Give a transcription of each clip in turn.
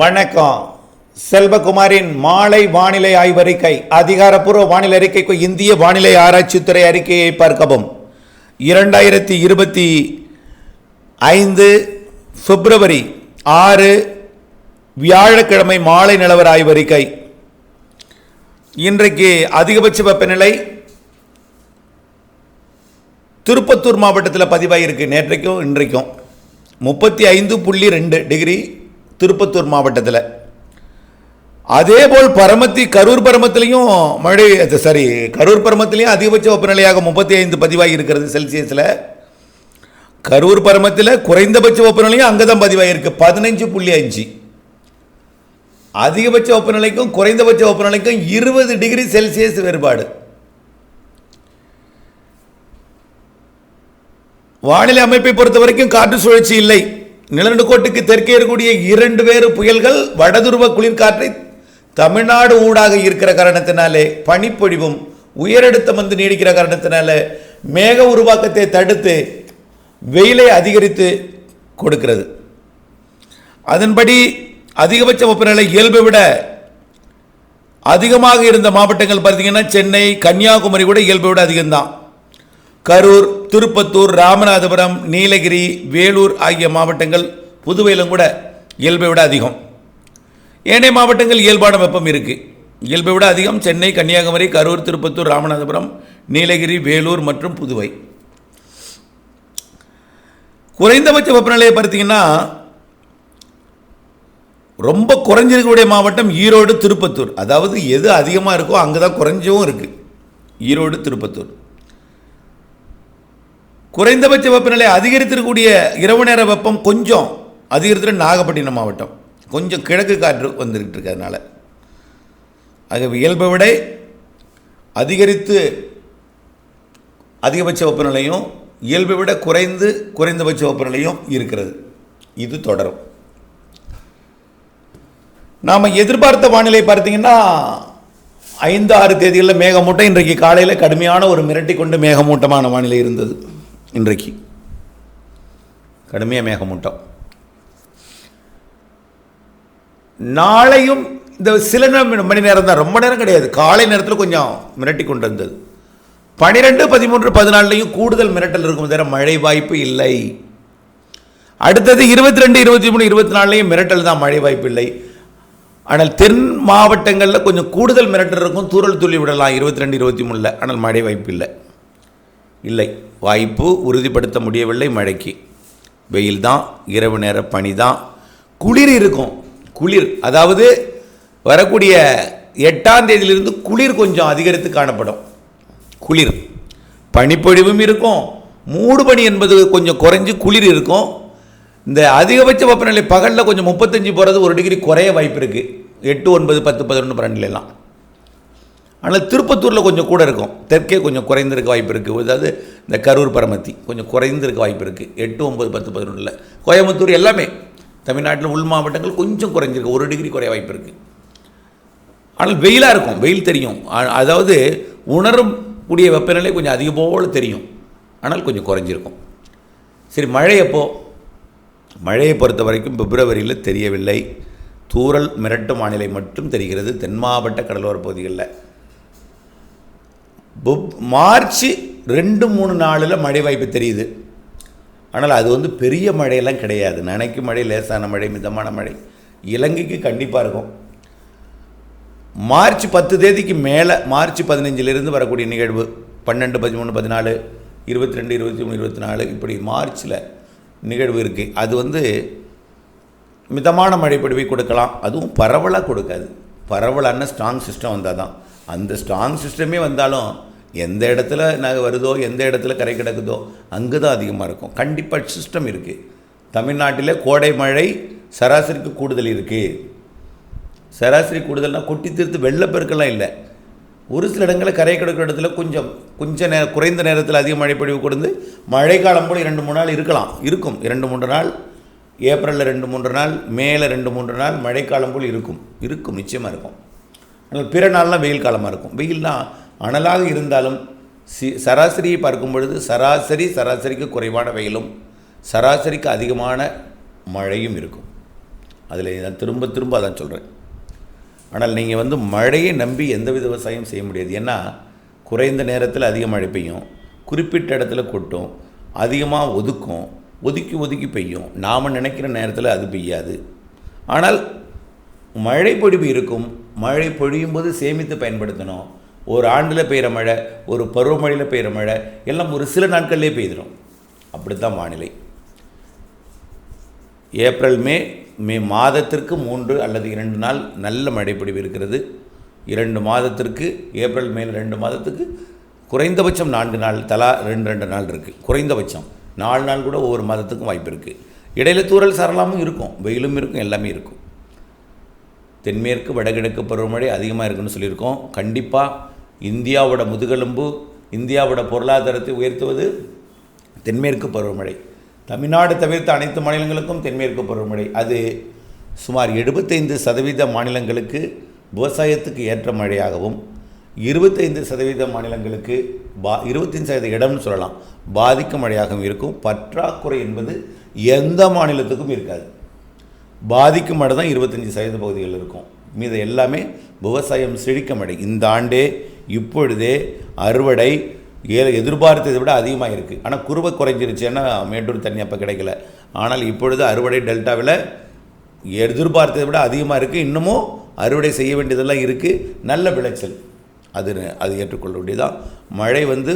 வணக்கம். செல்வகுமாரின் மாலை வானிலை ஆய்வறிக்கை அதிகாரப்பூர்வ வானிலை அறிக்கைக்கு இந்திய வானிலை ஆராய்ச்சித்துறை அறிக்கையை பார்க்கவும். இரண்டாயிரத்தி இருபத்தி ஐந்து பிப்ரவரி ஆறு வியாழக்கிழமை மாலை நிலவர ஆய்வறிக்கை. இன்றைக்கு அதிகபட்ச வெப்பநிலை திருப்பத்தூர் மாவட்டத்தில் பதிவாகியிருக்கு நேற்றைக்கும் இன்றைக்கும். முப்பத்தி ஐந்து புள்ளி ரெண்டு டிகிரி திருப்பத்தூர் மாவட்டத்தில். அதேபோல் பரமத்தி கரூர் பரமத்திலையும் மழை சாரி கரூர் பரமத்திலையும் அதிகபட்ச வெப்பநிலையாக முப்பத்தி ஐந்து பதிவாகி இருக்கிறது செல்சியஸில். கரூர் பரமத்தில் குறைந்தபட்ச வெப்பநிலையும் அங்கே தான் பதிவாகியிருக்கு பதினஞ்சு புள்ளி அஞ்சு. அதிகபட்ச வெப்பநிலைக்கும் குறைந்தபட்ச வெப்பநிலைக்கும் இருபது டிகிரி செல்சியஸ் வேறுபாடு. வானிலை அமைப்பை பொறுத்த வரைக்கும் காற்று சுழற்சி இல்லை. நிலநடுக்கோட்டுக்கு தெற்கே இருக்கக்கூடிய இரண்டு வேறு புயல்கள் வடதுருவ குளிர்காற்றை தமிழ்நாடு ஊடாக இருக்கிற காரணத்தினாலே பனிப்பொழிவும் உயரழுத்தம் வந்து நீடிக்கிற காரணத்தினால மேக உருவாக்கத்தை தடுத்து வெயிலை அதிகரித்து கொடுக்கிறது. அதன்படி அதிகபட்ச வெப்பநிலை இயல்பை விட அதிகமாக இருந்த மாவட்டங்கள் பார்த்தீங்கன்னா சென்னை கன்னியாகுமரி கூட இயல்பை விட அதிகம்தான். கரூர் திருப்பத்தூர் ராமநாதபுரம் நீலகிரி வேலூர் ஆகிய மாவட்டங்கள் புதுவையிலும் கூட இயல்பை விட அதிகம். ஏனைய மாவட்டங்கள் இயல்பான வெப்பம் இருக்குது இயல்பை விட அதிகம் சென்னை கன்னியாகுமரி கரூர் திருப்பத்தூர் ராமநாதபுரம் நீலகிரி வேலூர் மற்றும் புதுவை. குறைந்தபட்ச வெப்பநிலையை பார்த்தீங்கன்னா ரொம்ப குறைஞ்சிருக்கக்கூடிய மாவட்டம் ஈரோடு திருப்பத்தூர். அதாவது எது அதிகமாக இருக்கோ அங்கே தான் குறைஞ்சவும் இருக்குது ஈரோடு திருப்பத்தூர். குறைந்தபட்ச வெப்பநிலை அதிகரித்திருக்கக்கூடிய இரவு நேர வெப்பம் கொஞ்சம் அதிகரித்து நாகப்பட்டினம் மாவட்டம். கொஞ்சம் கிழக்கு காற்று வந்துக்கிட்டு இருக்கிறதுனால அதனால் ஆக இயல்பை விட அதிகரித்து அதிகபட்ச வெப்பநிலையும் இயல்பை விட குறைந்து குறைந்தபட்ச வெப்பநிலையும் இருக்கிறது. இது தொடரும். நாம் எதிர்பார்த்த வானிலை பார்த்தீங்கன்னா ஐந்து ஆறு தேதிகளில் மேகமூட்டம் இன்றைக்கு காலையில் கடுமையான ஒரு மிரட்டி கொண்டு மேகமூட்டமான வானிலை இருந்தது. இன்றைக்கு. கடுமையாக மேகமூட்டம் நாளையும் இந்த சில மணி நேரம் தான். ரொம்ப நேரம் கிடையாது. காலை நேரத்தில் கொஞ்சம் மிரட்டி கொண்டு வந்தது பனிரெண்டு பதிமூன்று பதினாலுலையும் கூடுதல் மிரட்டல் இருக்கும் தவிர மழை வாய்ப்பு இல்லை. அடுத்தது இருபத்தி ரெண்டு இருபத்தி மூணு இருபத்தி நாலுலையும் மிரட்டல் தான். மழை வாய்ப்பு இல்லை. ஆனால் தென் மாவட்டங்களில் கொஞ்சம் கூடுதல் மிரட்டல் இருக்கும். தூறல் துள்ளி விடலாம். இருபத்தி ரெண்டு இருபத்தி மூணில். ஆனால் மழை வாய்ப்பு இல்லை. இல்லை. வாய்ப்பு உறுதிப்படுத்த முடியவில்லை மழைக்கு. வெயில் தான் இரவு நேர பனி தான் குளிர் இருக்கும். குளிர் அதாவது வரக்கூடிய எட்டாம் தேதியிலிருந்து குளிர் கொஞ்சம் அதிகரித்து காணப்படும். குளிர். பனிப்பொழிவும் இருக்கும். மூடுபனி என்பது கொஞ்சம் குறைஞ்சி குளிர் இருக்கும். இந்த அதிகபட்ச வெப்பநிலை பகலில் கொஞ்சம் முப்பத்தஞ்சு போகிறது ஒரு டிகிரி குறைய வாய்ப்பு இருக்குது எட்டு ஒன்பது பத்து பதினொன்று பன்னெண்டுலாம் ஆனால் திருப்பத்தூரில் கொஞ்சம் கூட இருக்கும். தெற்கே கொஞ்சம் குறைந்திருக்க வாய்ப்பு இருக்குது அதாவது இந்த கரூர் பரமத்தி கொஞ்சம் குறைந்திருக்க வாய்ப்பு இருக்குது எட்டு ஒம்பது பத்து பதினொன்றில். கோயம்புத்தூர் எல்லாமே தமிழ்நாட்டில் உள் மாவட்டங்கள் கொஞ்சம் குறைஞ்சிருக்கு. ஒரு டிகிரி குறைய வாய்ப்பு இருக்குது ஆனால் வெயிலாக இருக்கும். வெயில் தெரியும். அதாவது உணரும் கூடிய வெப்பநிலை கொஞ்சம் அதிக போல் தெரியும். ஆனால் கொஞ்சம் குறைஞ்சிருக்கும். சரி மழை எப்போ? மழையை பொறுத்த வரைக்கும் பிப்ரவரியில் தெரியவில்லை. தூரல் மிரட்டும் வானிலை மட்டும் தெரிகிறது. தென் மாவட்ட கடலோர பகுதிகளில். புப் மார்ச் ரெண்டு மூணு நாளில் மழை வாய்ப்பு தெரியுது. ஆனால் அது வந்து பெரிய மழையெல்லாம் கிடையாது. நனைக்கும் மழை லேசான மழை மிதமான மழை. இலங்கைக்கு கண்டிப்பாக இருக்கும். மார்ச் பத்து தேதிக்கு மேலே மார்ச் பதினஞ்சிலிருந்து வரக்கூடிய நிகழ்வு பன்னெண்டு பதிமூணு பதினாலு இருபத்தி ரெண்டு இருபத்தி மூணு இருபத்தி நாலு இப்படி மார்ச்சில் நிகழ்வு இருக்குது அது வந்து மிதமான மழைப்படுவை கொடுக்கலாம். அதுவும் பரவலாக கொடுக்காது. பரவலான ஸ்ட்ராங் சிஸ்டம் வந்தால் தான் அந்த ஸ்ட்ராங் சிஸ்டமே வந்தாலும் எந்த இடத்துல நகை வருதோ எந்த இடத்துல கரை கிடக்குதோ அங்கே தான் அதிகமாக இருக்கும். கண்டிப்பாக சிஸ்டம் இருக்குது தமிழ்நாட்டில் கோடை மழை சராசரிக்கு கூடுதல் இருக்குது சராசரி கூடுதல்னால் கொட்டி தீர்த்து வெள்ளப்பெருக்கெல்லாம் இல்லை. ஒரு சில இடங்களில் கரை கிடக்கிற இடத்துல கொஞ்சம் கொஞ்சம் நேரம் குறைந்த நேரத்தில் அதிக மழை பொழிவு கொடுத்து மழைக்காலம் போல் இரண்டு மூணு நாள் இருக்கலாம். இருக்கும். இரண்டு மூன்று நாள் ஏப்ரலில் ரெண்டு மூன்று நாள் மேல ரெண்டு மூன்று நாள் மழைக்காலம் போல் இருக்கும். இருக்கும். நிச்சயமாக இருக்கும். ஆனால் பிற நாள்லாம் வெயில் காலமாக இருக்கும். வெயில்னால் அனலாக இருந்தாலும் சி சராசரியை பார்க்கும் பொழுது சராசரி சராசரிக்கு குறைவான வெயிலும் சராசரிக்கு அதிகமான மழையும் இருக்கும். அதில் நான் திரும்ப திரும்ப அதான் சொல்கிறேன் ஆனால் நீங்கள் வந்து மழையை நம்பி எந்தவித விவசாயம் செய்ய முடியாது. ஏன்னா குறைந்த நேரத்தில் அதிக மழை பெய்யும் குறிப்பிட்ட இடத்துல கொட்டும் அதிகமாக ஒதுக்கும் ஒதுக்கி ஒதுக்கி பெய்யும். நாம் நினைக்கிற நேரத்தில் அது பெய்யாது. ஆனால் மழை பொழிவு இருக்கும். மழை பொழியும் போது சேமித்து பயன்படுத்தணும். ஒரு ஆண்டில் பெய்கிற மழை ஒரு பருவமழையில் பெய்கிற மழை எல்லாம் ஒரு சில நாட்கள்லேயே பெய்திடும் அப்படித்தான் வானிலை. ஏப்ரல் மே மே மாதத்திற்கு மூன்று அல்லது இரண்டு நாள் நல்ல மழைப்பிடிவு இருக்கிறது. இரண்டு மாதத்திற்கு ஏப்ரல் மே ரெண்டு மாதத்துக்கு குறைந்தபட்சம் நான்கு நாள் தலா ரெண்டு ரெண்டு நாள் இருக்குது குறைந்தபட்சம். நாலு நாள் கூட ஒவ்வொரு மாதத்துக்கும் வாய்ப்பு இருக்குது இடையில தூறல் சரளாமும் இருக்கும். வெயிலும் இருக்கும் எல்லாமே இருக்கும். தென்மேற்கு வடகிழக்கு பருவமழை அதிகமாக இருக்குன்னு சொல்லியிருக்கோம். கண்டிப்பாக இந்தியாவோட முதுகெலும்பு இந்தியாவோட பொருளாதாரத்தை உயர்த்துவது தென்மேற்கு பருவமழை. தமிழ்நாடு தவிர்த்த அனைத்து மாநிலங்களுக்கும் தென்மேற்கு பருவமழை. அது சுமார் எழுபத்தைந்து சதவீத மாநிலங்களுக்கு விவசாயத்துக்கு ஏற்ற மழையாகவும் இருபத்தைந்து சதவீத மாநிலங்களுக்கு பா இருபத்தஞ்சு சதவீத இடம்னு சொல்லலாம் பாதிக்கும் மழையாகவும் இருக்கும். பற்றாக்குறை என்பது எந்த மாநிலத்துக்கும் இருக்காது. பாதிக்கும் மழை தான் இருபத்தஞ்சி சதவீத பகுதிகள் இருக்கும். மீது எல்லாமே விவசாயம் செழிக்க மழை. இந்த ஆண்டே இப்பொழுதே அறுவடை ஏ எதிர்பார்த்ததை விட அதிகமாக இருக்குது ஆனால் குருவை குறைஞ்சிருச்சுன்னா மேட்டூர் தண்ணி அப்போ கிடைக்கல. ஆனால் இப்பொழுது அறுவடை டெல்டாவில் எதிர்பார்த்ததை விட அதிகமாக இருக்குது இன்னமும் அறுவடை செய்ய வேண்டியதெல்லாம் இருக்குது நல்ல விளைச்சல். அது அது ஏற்றுக்கொள்ள வேண்டியதான் மழை வந்து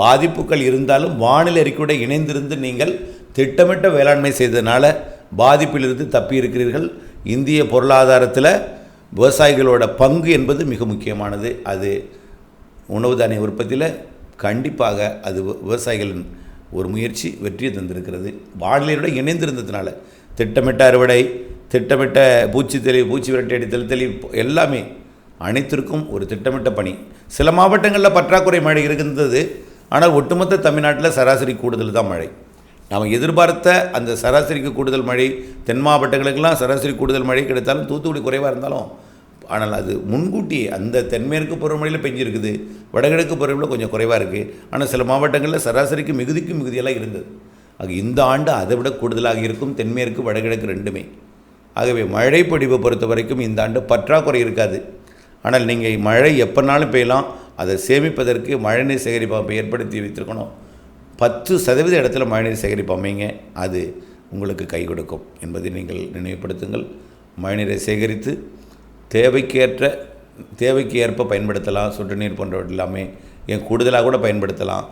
பாதிப்புகள் இருந்தாலும் வானிலை அறிக்கையோடு இணைந்திருந்து நீங்கள் திட்டமிட்ட வேளாண்மை செய்ததுனால பாதிப்பிலிருந்து தப்பி இருக்கிறீர்கள் இந்திய பொருளாதாரத்தில் விவசாயிகளோட பங்கு என்பது மிக முக்கியமானது. அது உணவு தானிய உற்பத்தியில் கண்டிப்பாக அது விவசாயிகளின் ஒரு முயற்சி வெற்றியை தந்திருக்கிறது. வானிலையோட இணைந்திருந்ததுனால திட்டமிட்ட அறுவடை திட்டமிட்ட பூச்சி தெளிவு பூச்சி விரட்டி அடித்தல் தெளிவு எல்லாமே அனைத்திற்கும் ஒரு திட்டமிட்ட பணி. சில மாவட்டங்களில் பற்றாக்குறை மழை இருந்தது. ஆனால் ஒட்டுமொத்த தமிழ்நாட்டில் சராசரி கூடுதல் தான் மழை. நாம் எதிர்பார்த்த அந்த சராசரிக்கு கூடுதல் மழை தென் மாவட்டங்களுக்கெல்லாம் சராசரி கூடுதல் மழை கிடைத்தாலும் தூத்துக்குடி குறைவாக இருந்தாலும் ஆனால் அது முன்கூட்டியே அந்த தென்மேற்கு பருவமழையில் பெஞ்சிருக்குது. வடகிழக்கு பருவமழையில் கொஞ்சம் குறைவாக இருக்குது ஆனால் சில மாவட்டங்களில் சராசரிக்கு மிகுதிக்கு மிகுதியெல்லாம் இருந்தது. ஆக இந்த ஆண்டு அதை விட கூடுதலாக இருக்கும் தென்மேற்கு வடகிழக்கு ரெண்டுமே. ஆகவே மழை பொழிவை பொறுத்த வரைக்கும் இந்த ஆண்டு பற்றாக்குறை இருக்காது. ஆனால் நீங்கள் மழை எப்போனாலும் பெய்யலாம். அதை சேமிப்பதற்கு மழைநீர் சேகரிப்பு அமைப்பை ஏற்படுத்தி வைத்திருக்கணும். பத்து சதவீத இடத்துல மழைநீர் சேகரிப்பு அமைங்க அது உங்களுக்கு கை கொடுக்கும் என்பதை நீங்கள் நினைவுபடுத்துங்கள். மழைநீரை சேகரித்து தேவைக்கேற்ற தேவைக்கு ஏற்ப பயன்படுத்தலாம் சொட்டு நீர் போன்றவற்றை எல்லாமே. ஏன் கூடுதலாக கூட பயன்படுத்தலாம்.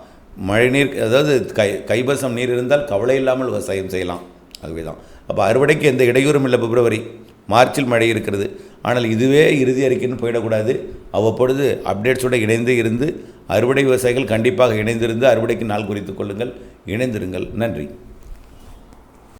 மழைநீர் அதாவது கை கைவசம் நீர் இருந்தால் கவலை இல்லாமல் விவசாயம் செய்யலாம். ஆகவே தான் அப்போ அறுவடைக்கு எந்த இடையூறும் இல்லை பிப்ரவரி. மார்ச்சில் மழை இருக்கிறது. ஆனால் இதுவே இறுதி அறிக்கைன்னு போயிடக்கூடாது. அவ்வப்பொழுது அப்டேட்ஸோடு இணைந்து இருந்து அறுவடை விவசாயிகள் கண்டிப்பாக இணைந்திருந்து அறுவடைக்கு நாள் குறித்து கொள்ளுங்கள். இணைந்திருங்கள். நன்றி.